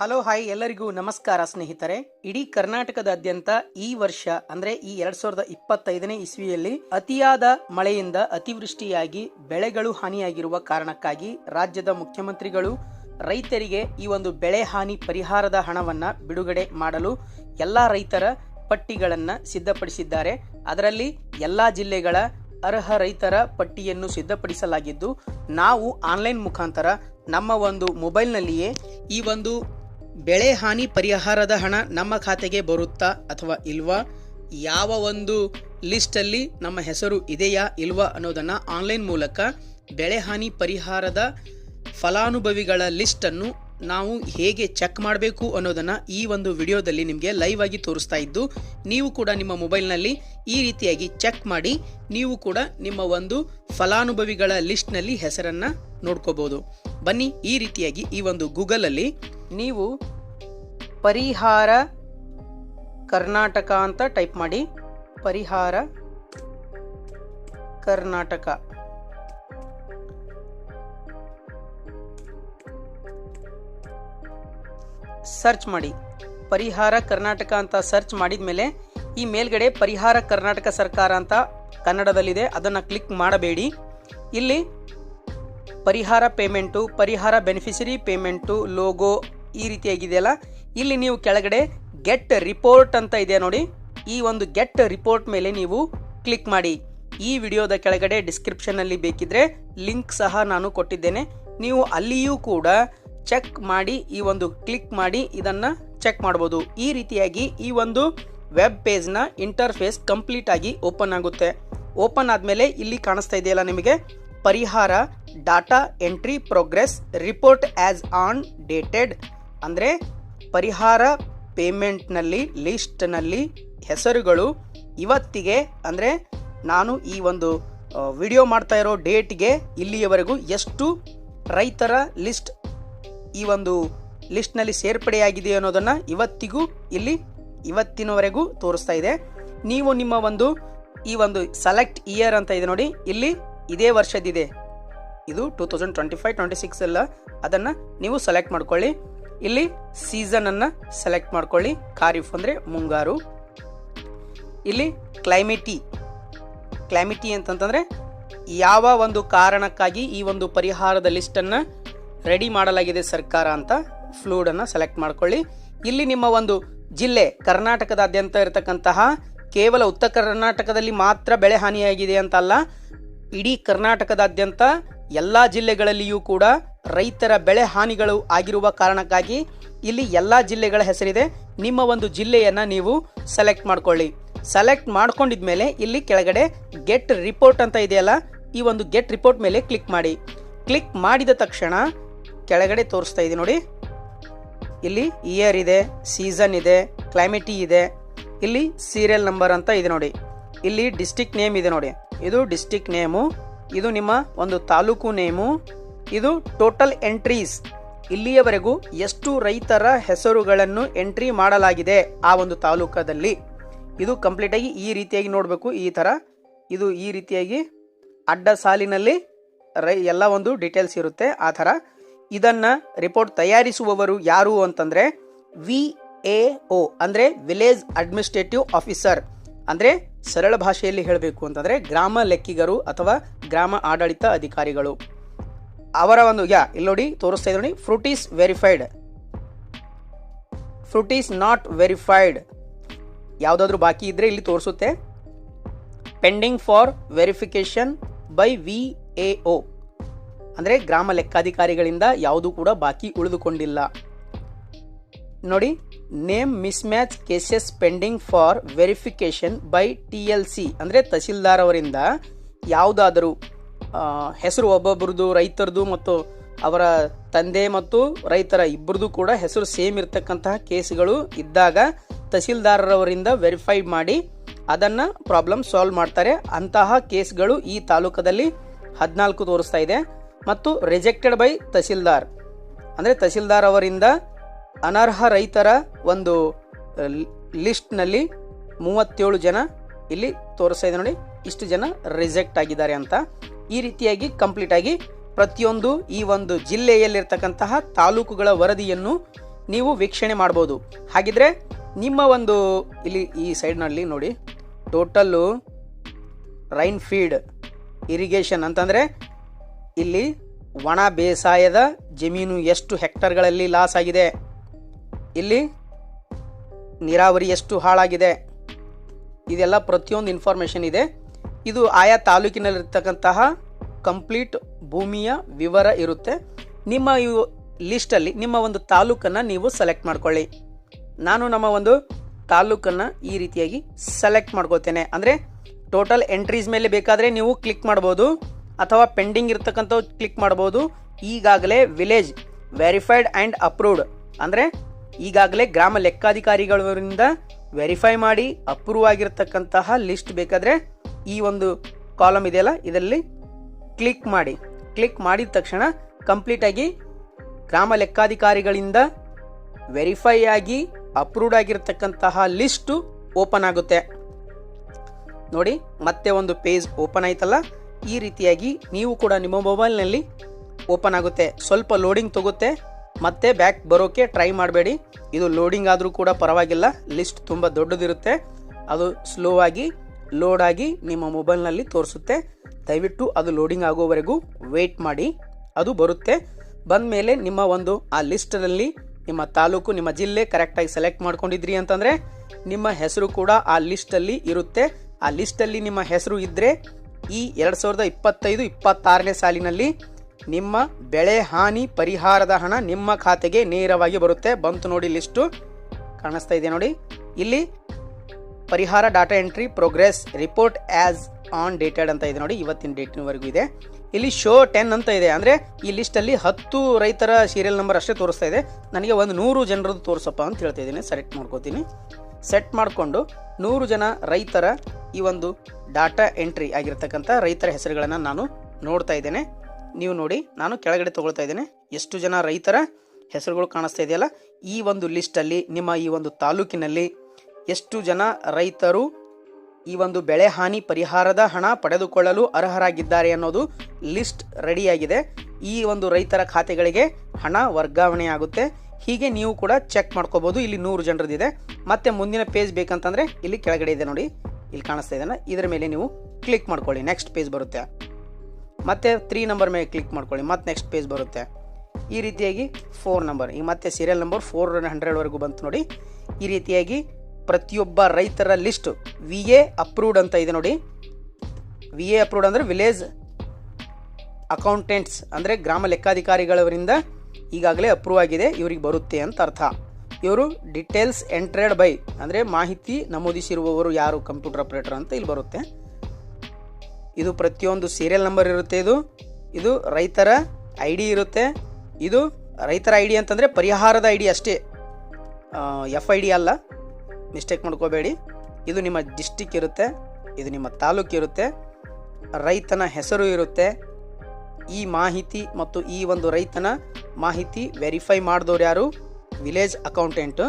Hello, hi ಎಲ್ಲರಿಗೂ ನಮಸ್ಕಾರ ಸ್ನೇಹಿತರೆ. ಇಡೀ ಕರ್ನಾಟಕದಾದ್ಯಂತ ಈ ವರ್ಷ, ಅಂದ್ರೆ ಈ ಎರಡ್ ಸಾವಿರದ ಇಪ್ಪತ್ತೈದನೇ ಇಸ್ವಿಯಲ್ಲಿ ಅತಿಯಾದ ಮಳೆಯಿಂದ ಅತಿವೃಷ್ಟಿಯಾಗಿ ಬೆಳೆಗಳು ಹಾನಿಯಾಗಿರುವ ಕಾರಣಕ್ಕಾಗಿ ರಾಜ್ಯದ ಮುಖ್ಯಮಂತ್ರಿಗಳು ರೈತರಿಗೆ ಈ ಒಂದು ಬೆಳೆ ಹಾನಿ ಪರಿಹಾರದ ಹಣವನ್ನ ಬಿಡುಗಡೆ ಮಾಡಲು ಎಲ್ಲಾ ರೈತರ ಪಟ್ಟಿಗಳನ್ನ ಸಿದ್ಧಪಡಿಸಿದ್ದಾರೆ. ಅದರಲ್ಲಿ ಎಲ್ಲಾ ಜಿಲ್ಲೆಗಳ ಅರ್ಹ ರೈತರ ಪಟ್ಟಿಯನ್ನು ಸಿದ್ಧಪಡಿಸಲಾಗಿದ್ದು, ನಾವು ಆನ್ಲೈನ್ ಮುಖಾಂತರ ನಮ್ಮ ಒಂದು ಮೊಬೈಲ್ನಲ್ಲಿಯೇ ಈ ಒಂದು ಬೆಳೆ ಹಾನಿ ಪರಿಹಾರದ ಹಣ ನಮ್ಮ ಖಾತೆಗೆ ಬರುತ್ತಾ ಅಥವಾ ಇಲ್ವಾ? ಯಾವ ಒಂದು ಲಿಸ್ಟಲ್ಲಿ ನಮ್ಮ ಹೆಸರು ಇದೆಯಾ, ಇಲ್ವಾ ಅನ್ನೋದನ್ನು ಆನ್ಲೈನ್ ಮೂಲಕ ಬೆಳೆ ಹಾನಿ ಪರಿಹಾರದ ಫಲಾನುಭವಿಗಳ ಲಿಸ್ಟನ್ನು ನಾವು ಹೇಗೆ ಚೆಕ್ ಮಾಡಬೇಕು ಅನ್ನೋದನ್ನು ಈ ಒಂದು ವಿಡಿಯೋದಲ್ಲಿ ನಿಮಗೆ ಲೈವ್ ಆಗಿ ತೋರಿಸ್ತಾ ಇದ್ದು, ನೀವು ಕೂಡ ನಿಮ್ಮ ಮೊಬೈಲ್ನಲ್ಲಿ ಈ ರೀತಿಯಾಗಿ ಚೆಕ್ ಮಾಡಿ ನೀವು ಕೂಡ ನಿಮ್ಮ ಒಂದು ಫಲಾನುಭವಿಗಳ ಲಿಸ್ಟ್ನಲ್ಲಿ ಹೆಸರನ್ನು ನೋಡ್ಕೋಬೋದು. ಬನ್ನಿ ಈ ರೀತಿಯಾಗಿ ಈ ಒಂದು ಗೂಗಲಲ್ಲಿ ನೀವು ಪರಿಹಾರ ಕರ್ನಾಟಕ ಅಂತ ಟೈಪ್ ಮಾಡಿ. ಪರಿಹಾರ ಕರ್ನಾಟಕ. ಸರ್ಚ್ ಮಾಡಿ. ಪರಿಹಾರ ಕರ್ನಾಟಕ ಅಂತ ಸರ್ಚ್ ಮಾಡಿದ ಮೇಲೆ ಈ ಮೇಲ್ಗಡೆ ಪರಿಹಾರ ಕರ್ನಾಟಕ ಸರ್ಕಾರ ಅಂತ ಕನ್ನಡದಲ್ಲಿದೆ, ಅದನ್ನು ಕ್ಲಿಕ್ ಮಾಡಬೇಡಿ. ಇಲ್ಲಿ ಪರಿಹಾರ ಪೇಮೆಂಟು, ಪರಿಹಾರ ಬೆನಿಫಿಷರಿ ಪೇಮೆಂಟು, ಲೋಗೋ ಈ ರೀತಿಯಾಗಿದೆಯಲ್ಲ? ಇಲ್ಲಿ ನೀವು ಕೆಳಗಡೆ ಗೆಟ್ ರಿಪೋರ್ಟ್ ಅಂತ ಇದೆ ನೋಡಿ. ಈ ಒಂದು ಗೆಟ್ ರಿಪೋರ್ಟ್ ಮೇಲೆ ನೀವು ಕ್ಲಿಕ್ ಮಾಡಿ. ಈ ವಿಡಿಯೋದ ಕೆಳಗಡೆ ಡಿಸ್ಕ್ರಿಪ್ಷನ್ನಲ್ಲಿ ಬೇಕಿದ್ರೆ ಲಿಂಕ್ ಸಹ ನಾನು ಕೊಟ್ಟಿದ್ದೇನೆ. ನೀವು ಅಲ್ಲಿಯೂ ಕೂಡ ಚೆಕ್ ಮಾಡಿ, ಈ ಒಂದು ಕ್ಲಿಕ್ ಮಾಡಿ ಇದನ್ನು ಚೆಕ್ ಮಾಡ್ಬೋದು. ಈ ರೀತಿಯಾಗಿ ಈ ಒಂದು ವೆಬ್ ಪೇಜ್ನ ಇಂಟರ್ಫೇಸ್ ಕಂಪ್ಲೀಟ್ ಆಗಿ ಓಪನ್ ಆಗುತ್ತೆ. ಓಪನ್ ಆದಮೇಲೆ ಇಲ್ಲಿ ಕಾಣಿಸ್ತಾ ಇದೆಯಲ್ಲ ನಿಮಗೆ ಪರಿಹಾರ data entry progress report as on dated ಅಂದರೆ ಪರಿಹಾರ ಪೇಮೆಂಟ್ನಲ್ಲಿ, ಲಿಸ್ಟ್ನಲ್ಲಿ ಹೆಸರುಗಳು ಇವತ್ತಿಗೆ ಅಂದರೆ ನಾನು ಈ ಒಂದು ವಿಡಿಯೋ ಮಾಡ್ತಾ ಇರೋ ಡೇಟ್ಗೆ ಇಲ್ಲಿಯವರೆಗೂ ಎಷ್ಟು ರೈತರ ಲಿಸ್ಟ್ ಈ ಒಂದು ಲಿಸ್ಟ್ನಲ್ಲಿ ಸೇರ್ಪಡೆಯಾಗಿದೆ ಅನ್ನೋದನ್ನು ಇವತ್ತಿಗೂ ಇಲ್ಲಿ ಇವತ್ತಿನವರೆಗೂ ತೋರಿಸ್ತಾ ಇದೆ. ನೀವು ನಿಮ್ಮ ಒಂದು, ಈ ಒಂದು ಸೆಲೆಕ್ಟ್ ಇಯರ್ ಅಂತ ಇದೆ ನೋಡಿ, ಇಲ್ಲಿ ಇದೇ ವರ್ಷದಿದೆ ಇದು two thousand twenty five, twenty six ಎಲ್ಲ ಅದನ್ನು ನೀವು ಸೆಲೆಕ್ಟ್ ಮಾಡ್ಕೊಳ್ಳಿ. ಇಲ್ಲಿ ಸೀಸನ್ ಅನ್ನ ಸೆಲೆಕ್ಟ್ ಮಾಡ್ಕೊಳ್ಳಿ. ಖಾರಿಫ್ ಅಂದರೆ ಮುಂಗಾರು. ಇಲ್ಲಿ ಕ್ಲೈಮೇಟಿ ಕ್ಲೈಮಿಟಿ ಅಂತಂತಂದರೆ ಯಾವ ಒಂದು ಕಾರಣಕ್ಕಾಗಿ ಈ ಒಂದು ಪರಿಹಾರದ ಲಿಸ್ಟನ್ನು ರೆಡಿ ಮಾಡಲಾಗಿದೆ ಸರ್ಕಾರ ಅಂತ ಫ್ಲೂಡನ್ನು ಸೆಲೆಕ್ಟ್ ಮಾಡ್ಕೊಳ್ಳಿ. ಇಲ್ಲಿ ನಿಮ್ಮ ಒಂದು ಜಿಲ್ಲೆ ಕರ್ನಾಟಕದಾದ್ಯಂತ ಇರತಕ್ಕಂತಹ ಕೇವಲ ಉತ್ತರ ಕರ್ನಾಟಕದಲ್ಲಿ ಮಾತ್ರ ಬೆಳೆ ಹಾನಿಯಾಗಿದೆ ಅಂತಲ್ಲ ಇಡೀ ಕರ್ನಾಟಕದಾದ್ಯಂತ ಎಲ್ಲ ಜಿಲ್ಲೆಗಳಲ್ಲಿಯೂ ಕೂಡ ರೈತರ ಬೆಳೆ ಹಾನಿಗಳು ಆಗಿರುವ ಕಾರಣಕ್ಕಾಗಿ ಇಲ್ಲಿ ಎಲ್ಲ ಜಿಲ್ಲೆಗಳ ಹೆಸರಿದೆ. ನಿಮ್ಮ ಒಂದು ಜಿಲ್ಲೆಯನ್ನು ನೀವು ಸೆಲೆಕ್ಟ್ ಮಾಡ್ಕೊಳ್ಳಿ. ಸೆಲೆಕ್ಟ್ ಮಾಡ್ಕೊಂಡಿದ ಮೇಲೆ ಇಲ್ಲಿ ಕೆಳಗಡೆ ಗೆಟ್ ರಿಪೋರ್ಟ್ ಅಂತ ಇದೆಯಲ್ಲ, ಈ ಒಂದು ಗೆಟ್ ರಿಪೋರ್ಟ್ ಮೇಲೆ ಕ್ಲಿಕ್ ಮಾಡಿ. ಕ್ಲಿಕ್ ಮಾಡಿದ ತಕ್ಷಣ ಕೆಳಗಡೆ ತೋರಿಸ್ತಾ ಇದೆ ನೋಡಿ. ಇಲ್ಲಿ ಇಯರ್ ಇದೆ ಸೀಸನ್ ಇದೆ ಕ್ಲೈಮೇಟಿ ಇದೆ. ಇಲ್ಲಿ ಸೀರಿಯಲ್ ನಂಬರ್ ಅಂತ ಇದೆ ನೋಡಿ. ಇಲ್ಲಿ ಡಿಸ್ಟಿಕ್ ನೇಮ್ ಇದೆ ನೋಡಿ. ಇದು ಡಿಸ್ಟಿಕ್ ನೇಮು ಇದು ನಿಮ್ಮ ಒಂದು ತಾಲೂಕು ನೇಮು ಇದು ಟೋಟಲ್ ಎಂಟ್ರೀಸ್ ಇಲ್ಲಿಯವರೆಗೂ ಎಷ್ಟು ರೈತರ ಹೆಸರುಗಳನ್ನು ಎಂಟ್ರಿ ಮಾಡಲಾಗಿದೆ ಆ ಒಂದು ತಾಲೂಕದಲ್ಲಿ. ಇದು ಕಂಪ್ಲೀಟಾಗಿ ಈ ರೀತಿಯಾಗಿ ನೋಡಬೇಕು, ಈ ಥರ. ಇದು ಈ ರೀತಿಯಾಗಿ ಅಡ್ಡ ಸಾಲಿನಲ್ಲಿ ರೈ, ಎಲ್ಲ ಒಂದು ಡೀಟೇಲ್ಸ್ ಇರುತ್ತೆ ಆ ಥರ. ಇದನ್ನು ರಿಪೋರ್ಟ್ ತಯಾರಿಸುವವರು ಯಾರು ಅಂತಂದರೆ ವಿ ಎ ಒ, ಅಂದರೆ ವಿಲೇಜ್ ಅಡ್ಮಿನಿಸ್ಟ್ರೇಟಿವ್ ಆಫೀಸರ್ ಅಂದರೆ ಸರಳ ಭಾಷೆಯಲ್ಲಿ ಹೇಳಬೇಕು ಅಂತಂದರೆ ಗ್ರಾಮ ಲೆಕ್ಕಿಗರು ಅಥವಾ ಗ್ರಾಮ ಆಡಳಿತ ಅಧಿಕಾರಿಗಳು. ಅವರ ಒಂದು, ಯಾ, ಇಲ್ಲಿ ನೋಡಿ, ತೋರಿಸ್ತಾ ಇದ್ರು ನೋಡಿ fruit is verified fruit is not verified ಯಾವುದಾದ್ರೂ ಬಾಕಿ ಇದ್ದರೆ ಇಲ್ಲಿ ತೋರಿಸುತ್ತೆ. Pending for verification by V A O ಅಂದರೆ ಗ್ರಾಮ ಲೆಕ್ಕಾಧಿಕಾರಿಗಳಿಂದ ಯಾವುದೂ ಕೂಡ ಬಾಕಿ ಉಳಿದುಕೊಂಡಿಲ್ಲ. ನೋಡಿ name mismatch cases pending for verification by T L C ಅಂದರೆ ತಹಸೀಲ್ದಾರ್ ಅವರಿಂದ ಯಾವುದಾದರೂ ಹೆಸರು ಒಬ್ಬೊಬ್ಬರದು ರೈತರದು ಮತ್ತು ಅವರ ತಂದೆ ಮತ್ತು ರೈತರ ಇಬ್ಬರದು ಕೂಡ ಹೆಸರು ಸೇಮ್ ಇರತಕ್ಕಂತಹ ಕೇಸ್ಗಳು ಇದ್ದಾಗ ತಹಸೀಲ್ದಾರರವರಿಂದ ವೆರಿಫೈ ಮಾಡಿ ಅದನ್ನು ಪ್ರಾಬ್ಲಮ್ ಸಾಲ್ವ್ ಮಾಡ್ತಾರೆ. ಅಂತಹ ಕೇಸ್ಗಳು ಈ ತಾಲೂಕದಲ್ಲಿ ಹದಿನಾಲ್ಕು ತೋರಿಸ್ತಾ ಇದೆ ಮತ್ತು ರಿಜೆಕ್ಟೆಡ್ ಬೈ ತಹಸೀಲ್ದಾರ್. ಅಂದರೆ ತಹಸೀಲ್ದಾರ್ ಅವರಿಂದ ಅನರ್ಹ ರೈತರ ಒಂದು ಲಿಸ್ಟ್ನಲ್ಲಿ ಮೂವತ್ತೇಳು ಜನ ಇಲ್ಲಿ ತೋರಿಸ್ತಾ ಇದೆ ನೋಡಿ, ಇಷ್ಟು ಜನ ರಿಜೆಕ್ಟ್ ಆಗಿದ್ದಾರೆ ಅಂತ. ಈ ರೀತಿಯಾಗಿ ಕಂಪ್ಲೀಟ್ ಆಗಿ ಪ್ರತಿಯೊಂದು ಈ ಒಂದು ಜಿಲ್ಲೆಯಲ್ಲಿರ್ತಕ್ಕಂತಹ ತಾಲೂಕುಗಳ ವರದಿಯನ್ನು ನೀವು ವೀಕ್ಷಣೆ ಮಾಡ್ಬೋದು. ಹಾಗಿದ್ರೆ ನಿಮ್ಮ ಒಂದು ಇಲ್ಲಿ ಈ ಸೈಡ್ನಲ್ಲಿ ನೋಡಿ ಟೋಟಲ್ಲು ರೈನ್ ಫೀಡ್ ಇರಿಗೇಷನ್ ಅಂತಂದರೆ ಇಲ್ಲಿ ಒಣ ಬೇಸಾಯದ ಜಮೀನು ಎಷ್ಟು ಹೆಕ್ಟರ್ಗಳಲ್ಲಿ ಲಾಸ್ ಆಗಿದೆ, ಇಲ್ಲಿ ನೀರಾವರಿ ಎಷ್ಟು ಹಾಳಾಗಿದೆ, ಇದೆಲ್ಲ ಪ್ರತಿಯೊಂದು ಇನ್ಫಾರ್ಮೇಷನ್ ಇದೆ. ಇದು ಆಯಾ ತಾಲೂಕಿನಲ್ಲಿರ್ತಕ್ಕಂತಹ ಕಂಪ್ಲೀಟ್ ಭೂಮಿಯ ವಿವರ ಇರುತ್ತೆ. ನಿಮ್ಮ ಇವು ಲಿಸ್ಟಲ್ಲಿ ನಿಮ್ಮ ಒಂದು ತಾಲೂಕನ್ನು ನೀವು ಸೆಲೆಕ್ಟ್ ಮಾಡ್ಕೊಳ್ಳಿ. ನಾನು ನಮ್ಮ ಒಂದು ತಾಲೂಕನ್ನು ಈ ರೀತಿಯಾಗಿ ಸೆಲೆಕ್ಟ್ ಮಾಡ್ಕೋತೇನೆ ಅಂದರೆ ಟೋಟಲ್ ಎಂಟ್ರೀಸ್ ಮೇಲೆ ಬೇಕಾದರೆ ನೀವು ಕ್ಲಿಕ್ ಮಾಡ್ಬೋದು. ಅಥವಾ ಪೆಂಡಿಂಗ್ ಇರ್ತಕ್ಕಂಥವು ಕ್ಲಿಕ್ ಮಾಡ್ಬೋದು. ಈಗಾಗಲೇ ವಿಲೇಜ್ ವೆರಿಫೈಡ್ ಆ್ಯಂಡ್ ಅಪ್ರೂವ್ಡ್. ಅಂದರೆ ಈಗಾಗಲೇ ಗ್ರಾಮ ಲೆಕ್ಕಾಧಿಕಾರಿಗಳಿಂದ ವೆರಿಫೈ ಮಾಡಿ ಅಪ್ರೂವ್ ಆಗಿರ್ತಕ್ಕಂತಹ ಲಿಸ್ಟ್ ಬೇಕಾದರೆ ಈ ಒಂದು ಕಾಲಮ್ ಇದೆಯಲ್ಲ, ಇದರಲ್ಲಿ ಕ್ಲಿಕ್ ಮಾಡಿ. ಕ್ಲಿಕ್ ಮಾಡಿದ ತಕ್ಷಣ ಕಂಪ್ಲೀಟಾಗಿ ಗ್ರಾಮ ಲೆಕ್ಕಾಧಿಕಾರಿಗಳಿಂದ ವೆರಿಫೈ ಆಗಿ ಅಪ್ರೂವ್ಡ್ ಆಗಿರತಕ್ಕಂತಹ ಲಿಸ್ಟು ಓಪನ್ ಆಗುತ್ತೆ. ನೋಡಿ, ಮತ್ತೆ ಒಂದು ಪೇಜ್ ಓಪನ್ ಆಯ್ತಲ್ಲ, ಈ ರೀತಿಯಾಗಿ ನೀವು ಕೂಡ ನಿಮ್ಮ ಮೊಬೈಲ್ನಲ್ಲಿ ಓಪನ್ ಆಗುತ್ತೆ. ಸ್ವಲ್ಪ ಲೋಡಿಂಗ್ ತಗುತ್ತೆ ಮತ್ತೆ ಬ್ಯಾಕ್ ಬರೋಕೆ ಟ್ರೈ ಮಾಡಬೇಡಿ. ಇದು ಲೋಡಿಂಗ್ ಆದರೂ ಕೂಡ ಪರವಾಗಿಲ್ಲ ಲಿಸ್ಟ್ ತುಂಬ ದೊಡ್ಡದಿರುತ್ತೆ. ಅದು ಸ್ಲೋ ಆಗಿ ಲೋಡ್ ಆಗಿ ನಿಮ್ಮ ಮೊಬೈಲ್ನಲ್ಲಿ ತೋರಿಸುತ್ತೆ. ದಯವಿಟ್ಟು ಅದು ಲೋಡಿಂಗ್ ಆಗೋವರೆಗೂ ವೆಯ್ಟ್ ಮಾಡಿ. ಅದು ಬರುತ್ತೆ. ಬಂದ ಮೇಲೆ ನಿಮ್ಮ ಒಂದು, ಆ ಲಿಸ್ಟಲ್ಲಿ ನಿಮ್ಮ ತಾಲೂಕು, ನಿಮ್ಮ ಜಿಲ್ಲೆ ಕರೆಕ್ಟಾಗಿ ಸೆಲೆಕ್ಟ್ ಮಾಡ್ಕೊಂಡಿದ್ರಿ ಅಂತಂದರೆ ನಿಮ್ಮ ಹೆಸರು ಕೂಡ ಆ ಲಿಸ್ಟಲ್ಲಿ ಇರುತ್ತೆ. ಆ ಲಿಸ್ಟಲ್ಲಿ ನಿಮ್ಮ ಹೆಸರು ಇದ್ದರೆ ಈ ಎರಡು ಸಾವಿರದ ಇಪ್ಪತ್ತೈದು, ಇಪ್ಪತ್ತಾರನೇ ಸಾಲಿನಲ್ಲಿ ನಿಮ್ಮ ಬೆಳೆ ಹಾನಿ ಪರಿಹಾರದ ಹಣ ನಿಮ್ಮ ಖಾತೆಗೆ ನೇರವಾಗಿ ಬರುತ್ತೆ. ಬಂತು ನೋಡಿ ಲಿಸ್ಟು ಕಾಣಿಸ್ತಾ ಇದೆ ನೋಡಿ? ಇಲ್ಲಿ ಪರಿಹಾರ data entry progress report as on dated ಅಂತ ಇದೆ ನೋಡಿ, ಇವತ್ತಿನ ಡೇಟಿನವರೆಗೂ ಇದೆ. ಇಲ್ಲಿ ಶೋ ಟೆನ್ ಅಂತ ಇದೆ. ಅಂದರೆ ಈ ಲಿಸ್ಟಲ್ಲಿ ಹತ್ತು ರೈತರ ಸೀರಿಯಲ್ ನಂಬರ್ ಅಷ್ಟೇ ತೋರಿಸ್ತಾ ಇದೆ. ನನಗೆ ಒಂದು ನೂರು ಜನರದ್ದು ತೋರಿಸಪ್ಪ ಅಂತ ಹೇಳ್ತಾ ಇದ್ದೀನಿ. ಸೆಲೆಕ್ಟ್ ಮಾಡ್ಕೋತೀನಿ. ಸೆಟ್ ಮಾಡಿಕೊಂಡು ನೂರು ಜನ ರೈತರ ಈ ಒಂದು ಡಾಟಾ ಎಂಟ್ರಿ ಆಗಿರ್ತಕ್ಕಂಥ ರೈತರ ಹೆಸರುಗಳನ್ನು ನಾನು ನೋಡ್ತಾ ಇದ್ದೇನೆ. ನೀವು ನೋಡಿ, ನಾನು ಕೆಳಗಡೆ ತೊಗೊಳ್ತಾ ಇದ್ದೇನೆ. ಎಷ್ಟು ಜನ ರೈತರ ಹೆಸರುಗಳು ಕಾಣಿಸ್ತಾ ಇದೆಯಲ್ಲ? ಈ ಒಂದು ಲಿಸ್ಟಲ್ಲಿ ನಿಮ್ಮ ಈ ಒಂದು ತಾಲೂಕಿನಲ್ಲಿ ಎಷ್ಟು ಜನ ರೈತರು ಈ ಒಂದು ಬೆಳೆ ಹಾನಿ ಪರಿಹಾರದ ಹಣ ಪಡೆದುಕೊಳ್ಳಲು ಅರ್ಹರಾಗಿದ್ದಾರೆ ಅನ್ನೋದು ಲಿಸ್ಟ್ ರೆಡಿಯಾಗಿದೆ. ಈ ಒಂದು ರೈತರ ಖಾತೆಗಳಿಗೆ ಹಣ ವರ್ಗಾವಣೆ ಆಗುತ್ತೆ. ಹೀಗೆ ನೀವು ಕೂಡ ಚೆಕ್ ಮಾಡ್ಕೋಬಹುದು ಇಲ್ಲಿ ನೂರು ಜನರದಿದೆ. ಮತ್ತೆ ಮುಂದಿನ ಪೇಜ್ ಬೇಕಂತಂದ್ರೆ ಇಲ್ಲಿ ಕೆಳಗಡೆ ಇದೆ ನೋಡಿ. ಇಲ್ಲಿ ಕಾಣಿಸ್ತಾ ಇದೆಯಲ್ಲ ಇದರ ಮೇಲೆ ನೀವು ಕ್ಲಿಕ್ ಮಾಡ್ಕೊಳ್ಳಿ. ನೆಕ್ಸ್ಟ್ ಪೇಜ್ ಬರುತ್ತೆ. ಮತ್ತೆ ತ್ರೀ ನಂಬರ್ ಮೇಲೆ ಕ್ಲಿಕ್ ಮಾಡ್ಕೊಳ್ಳಿ. ಮತ್ತೆ ನೆಕ್ಸ್ಟ್ ಪೇಜ್ ಬರುತ್ತೆ. ಈ ರೀತಿಯಾಗಿ ಫೋರ್ ನಂಬರ್. ಈ ಮತ್ತೆ ಸೀರಿಯಲ್ ನಂಬರ್ ಫೋರ್ ಹಂಡ್ರೆಡ್ವರೆಗೂ ಬಂತು ನೋಡಿ. ಈ ರೀತಿಯಾಗಿ ಪ್ರತಿಯೊಬ್ಬ ರೈತರ ಲಿಸ್ಟ್ ವಿ ಎ ಅಪ್ರೂವ್ಡ್ ಅಂತ ಇದೆ ನೋಡಿ. ವಿ ಎ ಅಪ್ರೂವ್ಡ್ ಅಂದರೆ ವಿಲೇಜ್ ಅಕೌಂಟೆಂಟ್ಸ್ ಅಂದರೆ ಗ್ರಾಮ ಲೆಕ್ಕಾಧಿಕಾರಿಗಳವರಿಂದ ಈಗಾಗಲೇ ಅಪ್ರೂವ್ ಆಗಿದೆ, ಇವರಿಗೆ ಬರುತ್ತೆ ಅಂತ ಅರ್ಥ. ಇವರು ಡಿಟೇಲ್ಸ್ ಎಂಟ್ರೆಡ್ ಬೈ ಅಂದರೆ ಮಾಹಿತಿ ನಮೂದಿಸಿರುವವರು ಯಾರು ಕಂಪ್ಯೂಟರ್ ಆಪರೇಟರ್ ಅಂತ ಇಲ್ಲಿ ಬರುತ್ತೆ. ಇದು ಪ್ರತಿಯೊಂದು ಸೀರಿಯಲ್ ನಂಬರ್ ಇರುತ್ತೆ ಇದು. ಇದು ರೈತರ ಐ ಡಿ ಇರುತ್ತೆ. ಇದು ರೈತರ ಐ ಡಿ ಅಂತಂದರೆ ಪರಿಹಾರದ ಐ ಡಿ ಅಷ್ಟೇ. ಎಫ್ ಐ ಡಿ ಅಲ್ಲ. ಮಿಸ್ಟೇಕ್ ಮಾಡ್ಕೋಬೇಡಿ. ಇದು ನಿಮ್ಮ ಡಿಸ್ಟಿಕ್ ಇರುತ್ತೆ, ಇದು ನಿಮ್ಮ ತಾಲೂಕು ಇರುತ್ತೆ, ರೈತನ ಹೆಸರು ಇರುತ್ತೆ. ಈ ಮಾಹಿತಿ ಮತ್ತು ಈ ಒಂದು ರೈತನ ಮಾಹಿತಿ ವೆರಿಫೈ ಮಾಡಿದವ್ರು ಯಾರು? ವಿಲೇಜ್ ಅಕೌಂಟೆಂಟು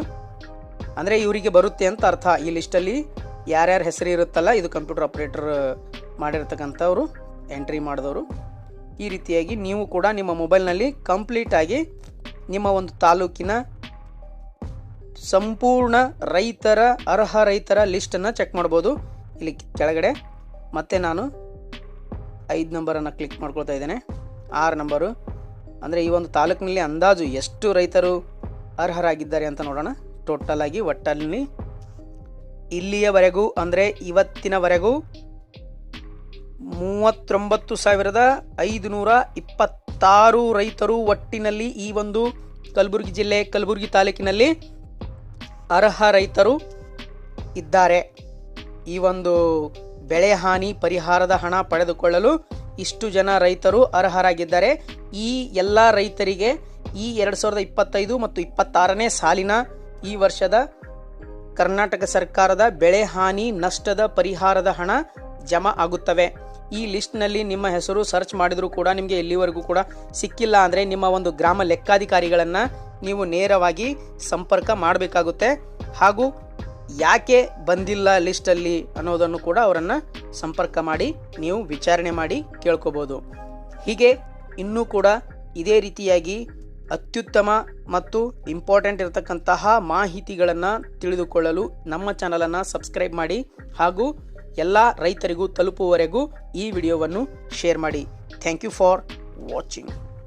ಅಂದರೆ ಇವರಿಗೆ ಬರುತ್ತೆ ಅಂತ ಅರ್ಥ. ಈ ಲಿಸ್ಟಲ್ಲಿ ಯಾರ್ಯಾರ ಹೆಸರು ಇರುತ್ತಲ್ಲ, ಇದು ಕಂಪ್ಯೂಟರ್ ಆಪ್ರೇಟರ್ ಮಾಡಿರ್ತಕ್ಕಂಥವ್ರು ಎಂಟ್ರಿ ಮಾಡಿದವರು. ಈ ರೀತಿಯಾಗಿ ನೀವು ಕೂಡ ನಿಮ್ಮ ಮೊಬೈಲ್ನಲ್ಲಿ ಕಂಪ್ಲೀಟಾಗಿ ನಿಮ್ಮ ಒಂದು ತಾಲೂಕಿನ ಸಂಪೂರ್ಣ ರೈತರ, ಅರ್ಹ ರೈತರ ಲಿಸ್ಟನ್ನು ಚೆಕ್ ಮಾಡ್ಬೋದು. ಇಲ್ಲಿ ಕೆಳಗಡೆ ಮತ್ತೆ ನಾನು ಐದು ನಂಬರನ್ನು ಕ್ಲಿಕ್ ಮಾಡ್ಕೊಳ್ತಾ ಇದ್ದೇನೆ. ಆರು ನಂಬರು ಅಂದರೆ ಈ ಒಂದು ತಾಲೂಕಿನಲ್ಲಿ ಅಂದಾಜು ಎಷ್ಟು ರೈತರು ಅರ್ಹರಾಗಿದ್ದಾರೆ ಅಂತ ನೋಡೋಣ. ಟೋಟಲ್ ಆಗಿ ಒಟ್ಟಲ್ಲಿ ಇಲ್ಲಿಯವರೆಗೂ, ಅಂದರೆ ಇವತ್ತಿನವರೆಗೂ ಮೂವತ್ತೊಂಬತ್ತು ಸಾವಿರದ ಐದುನೂರ ಇಪ್ಪತ್ತಾರು ರೈತರು ಒಟ್ಟಿನಲ್ಲಿ ಈ ಒಂದು ಕಲಬುರಗಿ ಜಿಲ್ಲೆ, ಕಲಬುರಗಿ ತಾಲೂಕಿನಲ್ಲಿ ಅರ್ಹ ರೈತರು ಇದ್ದಾರೆ. ಈ ಒಂದು ಬೆಳೆ ಹಾನಿ ಪರಿಹಾರದ ಹಣ ಪಡೆದುಕೊಳ್ಳಲು ಇಷ್ಟು ಜನ ರೈತರು ಅರ್ಹರಾಗಿದ್ದಾರೆ. ಈ ಎಲ್ಲ ರೈತರಿಗೆ ಈ ಎರಡು ಸಾವಿರದ ಇಪ್ಪತ್ತೈದು ಮತ್ತು ಇಪ್ಪತ್ತಾರನೇ ಸಾಲಿನ ಈ ವರ್ಷದ ಕರ್ನಾಟಕ ಸರ್ಕಾರದ ಬೆಳೆ ಹಾನಿ ನಷ್ಟದ ಪರಿಹಾರದ ಹಣ ಜಮಾ ಆಗುತ್ತವೆ. ಈ ಲಿಸ್ಟ್ನಲ್ಲಿ ನಿಮ್ಮ ಹೆಸರು ಸರ್ಚ್ ಮಾಡಿದರೂ ಕೂಡ ನಿಮಗೆ ಎಲ್ಲಿವರೆಗೂ ಕೂಡ ಸಿಕ್ಕಿಲ್ಲ ಅಂದರೆ ನಿಮ್ಮ ಒಂದು ಗ್ರಾಮ ಲೆಕ್ಕಾಧಿಕಾರಿಗಳನ್ನು ನೀವು ನೇರವಾಗಿ ಸಂಪರ್ಕ ಮಾಡಬೇಕಾಗುತ್ತೆ. ಹಾಗೂ ಯಾಕೆ ಬಂದಿಲ್ಲ ಲಿಸ್ಟಲ್ಲಿ ಅನ್ನೋದನ್ನು ಕೂಡ ಅವರನ್ನು ಸಂಪರ್ಕ ಮಾಡಿ, ನೀವು ವಿಚಾರಣೆ ಮಾಡಿ ಕೇಳ್ಕೋಬೋದು. ಹೀಗೆ ಇನ್ನೂ ಕೂಡ ಇದೇ ರೀತಿಯಾಗಿ ಅತ್ಯುತ್ತಮ ಮತ್ತು ಇಂಪಾರ್ಟೆಂಟ್ ಇರತಕ್ಕಂತಹ ಮಾಹಿತಿಗಳನ್ನು ತಿಳಿದುಕೊಳ್ಳಲು ನಮ್ಮ ಚಾನಲನ್ನು ಸಬ್ಸ್ಕ್ರೈಬ್ ಮಾಡಿ, ಹಾಗೂ ಎಲ್ಲ ರೈತರಿಗೂ ತಲುಪುವವರೆಗೂ ಈ ವಿಡಿಯೋವನ್ನು ಶೇರ್ ಮಾಡಿ. Thank you for watching.